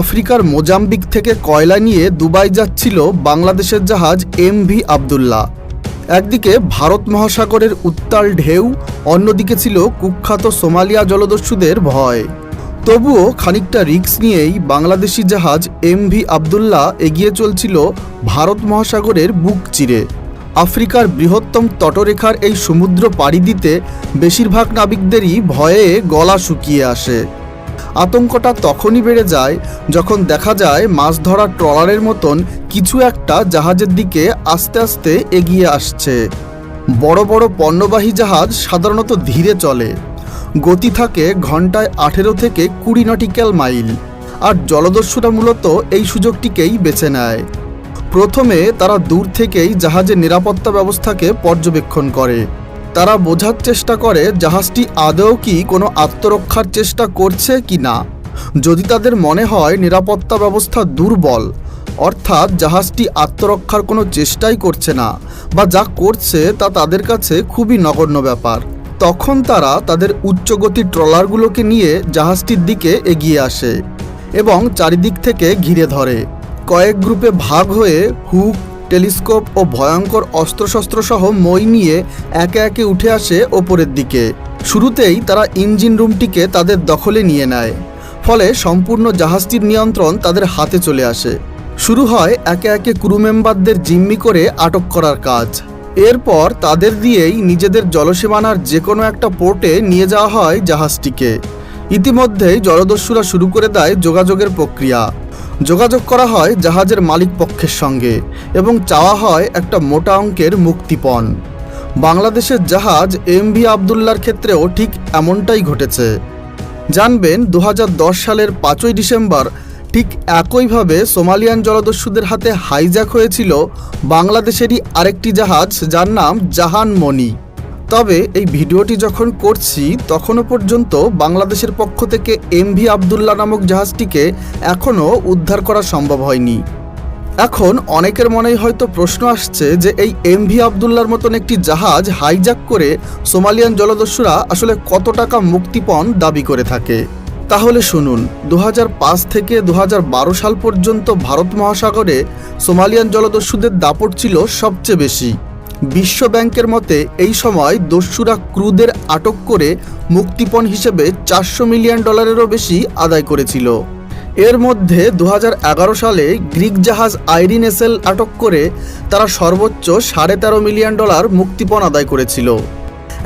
আফ্রিকার মোজাম্বিক থেকে কয়লা নিয়ে দুবাই যাচ্ছিল বাংলাদেশের জাহাজ এম ভি আবদুল্লাহ। একদিকে ভারত মহাসাগরের উত্তাল ঢেউ, অন্যদিকে ছিল কুখ্যাত সোমালিয়া জলদস্যুদের ভয়। তবুও খানিকটা রিস্ক নিয়েই বাংলাদেশি জাহাজ এম ভি আবদুল্লাহ এগিয়ে চলছিল ভারত মহাসাগরের বুক চিরে। আফ্রিকার বৃহত্তম তটরেখার এই সমুদ্র পাড়ি দিতে বেশিরভাগ নাবিকদেরই ভয়ে গলা শুকিয়ে আসে। আতঙ্কটা তখনই বেড়ে যায় যখন দেখা যায় মাছ ধরা ট্রলারের মতন কিছু একটা জাহাজের দিকে আস্তে আস্তে এগিয়ে আসছে। বড় বড় পণ্যবাহী জাহাজ সাধারণত ধীরে চলে। গতি থাকে ঘন্টায় আঠেরো থেকে কুড়ি নটিক্যাল মাইল। আর জলদস্যুরা মূলত এই সুযোগটিকেই বেছে নেয়। প্রথমে তারা দূর থেকেই জাহাজের নিরাপত্তা ব্যবস্থাকে পর্যবেক্ষণ করে। তারা বোঝার চেষ্টা করে জাহাজটি আদৌ কি কোনো আত্মরক্ষার চেষ্টা করছে কি না। যদি তাদের মনে হয় নিরাপত্তা ব্যবস্থা দুর্বল, অর্থাৎ জাহাজটি আত্মরক্ষার কোনো চেষ্টাই করছে না বা যা করছে তা তাদের কাছে খুবই নগণ্য ব্যাপার, তখন তারা তাদের উচ্চগতির ট্রলারগুলোকে নিয়ে জাহাজটির দিকে এগিয়ে আসে এবং চারিদিক থেকে ঘিরে ধরে। কয়েক গ্রুপে ভাগ হয়ে হুক টেলিস্কোপ ও ভয়ঙ্কর অস্ত্রশস্ত্র সহ মই নিয়ে একে একে উঠে আসে ওপরের দিকে। শুরুতেই তারা ইঞ্জিন রুমটিকে তাদের দখলে নিয়ে নেয়। ফলে সম্পূর্ণ জাহাজটির নিয়ন্ত্রণ তাদের হাতে চলে আসে। শুরু হয় একে একে ক্রু মেম্বারদের জিম্মি করে আটক করার কাজ। এরপর তাদের দিয়েই নিজেদের জলসীমানার যে কোনো একটা পোর্টে নিয়ে যাওয়া হয় জাহাজটিকে। ইতিমধ্যেই জলদস্যুরা শুরু করে দেয় যোগাযোগের প্রক্রিয়া। যোগাযোগ করা হয় জাহাজের মালিক পক্ষের সঙ্গে এবং চাওয়া হয় একটা মোটা অঙ্কের মুক্তিপণ। বাংলাদেশের জাহাজ এম ভি আবদুল্লার ক্ষেত্রেও ঠিক এমনটাই ঘটেছে। জানবেন দু হাজার দশ সালের পাঁচই ডিসেম্বর ঠিক একইভাবে সোমালিয়ান জলদস্যুদের হাতে হাইজ্যাক হয়েছিল বাংলাদেশেরই আরেকটি জাহাজ যার নাম জাহান মণি তবে এই ভিডিওটি যখন করছি, তখনও পর্যন্ত বাংলাদেশের পক্ষ থেকে এম ভি আবদুল্লাহ নামক জাহাজটিকে এখনও উদ্ধার করা সম্ভব হয়নি। এখন অনেকের মনেই হয়তো প্রশ্ন আসছে যে এই এম ভি আবদুল্লার মতন একটি জাহাজ হাইজ্যাক করে সোমালিয়ান জলদস্যুরা আসলে কত টাকা মুক্তিপণ দাবি করে থাকে। তাহলে শুনুন দু হাজার পাঁচ থেকে দু হাজার বারো সাল পর্যন্ত ভারত মহাসাগরে সোমালিয়ান জলদস্যুদের দাপট ছিল সবচেয়ে বেশি। বিশ্ব ব্যাংকের মতে, এই সময় দস্যুরা ক্রুদের আটক করে মুক্তিপণ হিসেবে চারশো মিলিয়ন ডলারেরও বেশি আদায় করেছিল। এর মধ্যে দু হাজার এগারো সালে গ্রিক জাহাজ আইরিন এসেল আটক করে তারা সর্বোচ্চ সাড়ে তেরো মিলিয়ন ডলার মুক্তিপণ আদায় করেছিল।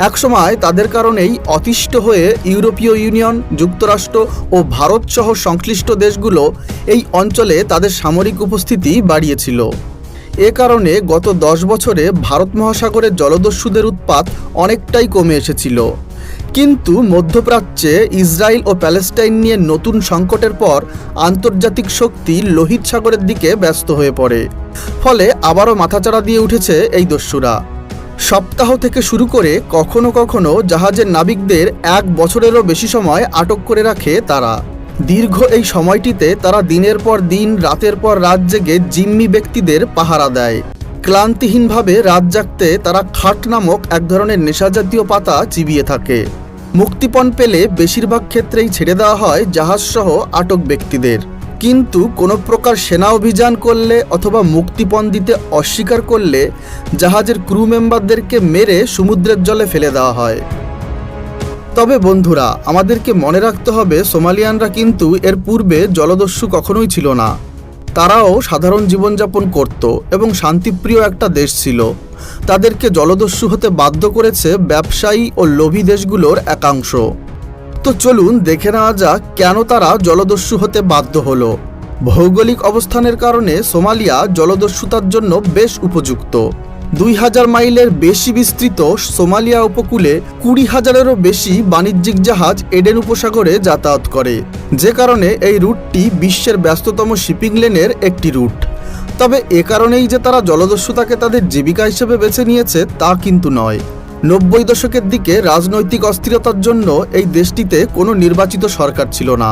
একসময় তাদের কারণেই অতিষ্ঠ হয়ে ইউরোপীয় ইউনিয়ন, যুক্তরাষ্ট্র ও ভারত সহ সংশ্লিষ্ট দেশগুলো এই অঞ্চলে তাদের সামরিক উপস্থিতি বাড়িয়েছিল। এ কারণে গত দশ বছরে ভারত মহাসাগরের জলদস্যুদের উৎপাত অনেকটাই কমে এসেছিল। কিন্তু মধ্যপ্রাচ্যে ইসরায়েল ও প্যালেস্টাইন নিয়ে নতুন সংকটের পর আন্তর্জাতিক শক্তি লোহিত সাগরের দিকে ব্যস্ত হয়ে পড়ে। ফলে আবারও মাথাচাড়া দিয়ে উঠেছে এই দস্যুরা। সপ্তাহ থেকে শুরু করে কখনো কখনো জাহাজের নাবিকদের এক বছরেরও বেশি সময় আটক করে রাখে তারা। দীর্ঘ এই সময়টিতে তারা দিনের পর দিন, রাতের পর রাত জেগে জিম্মি ব্যক্তিদের পাহারা দেয়। ক্লান্তিহীনভাবে রাত জাগতে তারা খাট নামক এক ধরনের নেশাজাতীয় পাতা চিবিয়ে থাকে। মুক্তিপণ পেলে বেশিরভাগ ক্ষেত্রেই ছেড়ে দেওয়া হয় জাহাজসহ আটক ব্যক্তিদের। কিন্তু কোনো প্রকার সেনা অভিযান করলে অথবা মুক্তিপণ দিতে অস্বীকার করলে জাহাজের ক্রু মেম্বারদেরকে মেরে সমুদ্রের জলে ফেলে দেওয়া হয়। তবে বন্ধুরা, আমাদেরকে মনে রাখতে হবে, সোমালিয়ানরা কিন্তু এর পূর্বে জলদস্যু কখনোই ছিল না। তারাও সাধারণ জীবনযাপন করত এবং শান্তিপ্রিয় একটা দেশ ছিল। তাদেরকে জলদস্যু হতে বাধ্য করেছে ব্যবসায়ী ও লোভী দেশগুলোর একাংশ। তো চলুন দেখে নেওয়া যাক কেন তারা জলদস্যু হতে বাধ্য হলো। ভৌগোলিক অবস্থানের কারণে সোমালিয়া জলদস্যুতার জন্য বেশ উপযুক্ত। দুই হাজার মাইলের বেশি বিস্তৃত সোমালিয়া উপকূলে কুড়ি হাজারেরও বেশি বাণিজ্যিক জাহাজ এডেন উপসাগরে যাতায়াত করে, যে কারণে এই রুটটি বিশ্বের ব্যস্ততম শিপিং লেনের একটি রুট। তবে এ কারণেই যে তারা জলদস্যুতাকে তাদের জীবিকা হিসেবে বেছে নিয়েছে তা কিন্তু নয়। নব্বই দশকের দিকে রাজনৈতিক অস্থিরতার জন্য এই দেশটিতে কোনো নির্বাচিত সরকার ছিল না।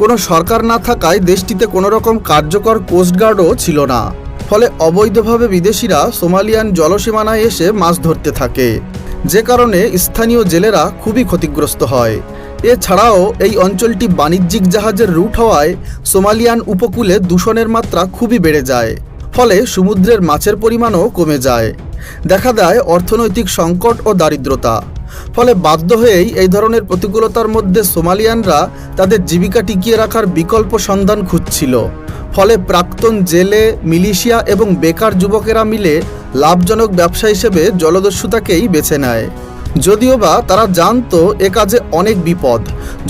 কোনো সরকার না থাকায় দেশটিতে কোনো রকম কার্যকর কোস্টগার্ডও ছিল না। ফলে অবৈধভাবে বিদেশিরা সোমালিয়ান জলসীমানায় এসে মাছ ধরতে থাকে। যে কারণে স্থানীয় জেলেরা খুবই ক্ষতিগ্রস্ত হয়। এছাড়াও এই অঞ্চলটি বাণিজ্যিক জাহাজের রুট হওয়ায় সোমালিয়ান উপকূলে দূষণের মাত্রা খুবই বেড়ে যায়। ফলে সমুদ্রের মাছের পরিমাণও কমে যায়। দেখা দেয় অর্থনৈতিক সংকট ও দারিদ্রতা। ফলে বাধ্য হয়েই এই ধরনের প্রতিকূলতার মধ্যে সোমালিয়ানরা তাদের জীবিকা টিকিয়ে রাখার বিকল্প সন্ধান খুঁজছিল। ফলে প্রাক্তন জেলে, মিলিশিয়া এবং বেকার যুবকেরা মিলে লাভজনক ব্যবসা হিসেবে জলদস্যুতাকেই বেছে নেয়। যদিও বা তারা জানতো এ কাজে অনেক বিপদ,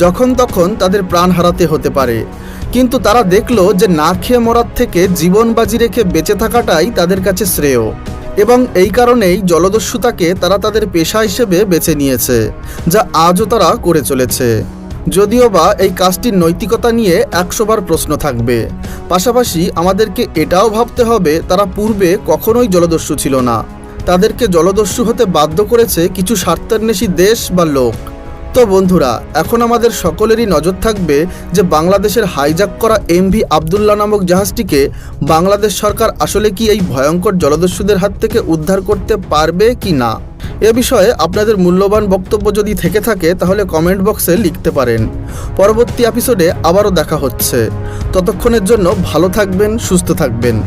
যখন তখন তাদের প্রাণ হারাতে হতে পারে। কিন্তু তারা দেখল যে না খেয়ে মরার থেকে জীবন বাজি রেখে বেঁচে থাকাটাই তাদের কাছে শ্রেয় এবং এই কারণেই জলদস্যুতাকে তারা তাদের পেশা হিসেবে বেছে নিয়েছে, যা আজও তারা করে চলেছে। যদিও বা এই কাজটির নৈতিকতা নিয়ে একশোবার প্রশ্ন থাকবে। পাশাপাশি আমাদেরকে এটাও ভাবতে হবে, তারা পূর্বে কখনোই জলদস্যু ছিল না। তাদেরকে জলদস্যু হতে বাধ্য করেছে কিছু স্বার্থান্বেষী দেশ বা লোক। তো বন্ধুরা, এখন আমাদের সকলেরই নজর থাকবে যে বাংলাদেশের হাইজাক করা এমভি আবদুল্লাহ নামক জাহাজটিকে বাংলাদেশ সরকার আসলে কি এই ভয়ঙ্কর জলদস্যুদের হাত থেকে উদ্ধার করতে পারবে কি না? এ বিষয়ে আপনাদের মূল্যবান বক্তব্য যদি থেকে থাকে, তাহলে কমেন্ট বক্সে লিখতে পারেন। পরবর্তী এপিসোডে আবারও দেখা হচ্ছে। ততক্ষণের জন্য ভালো থাকবেন, সুস্থ থাকবেন।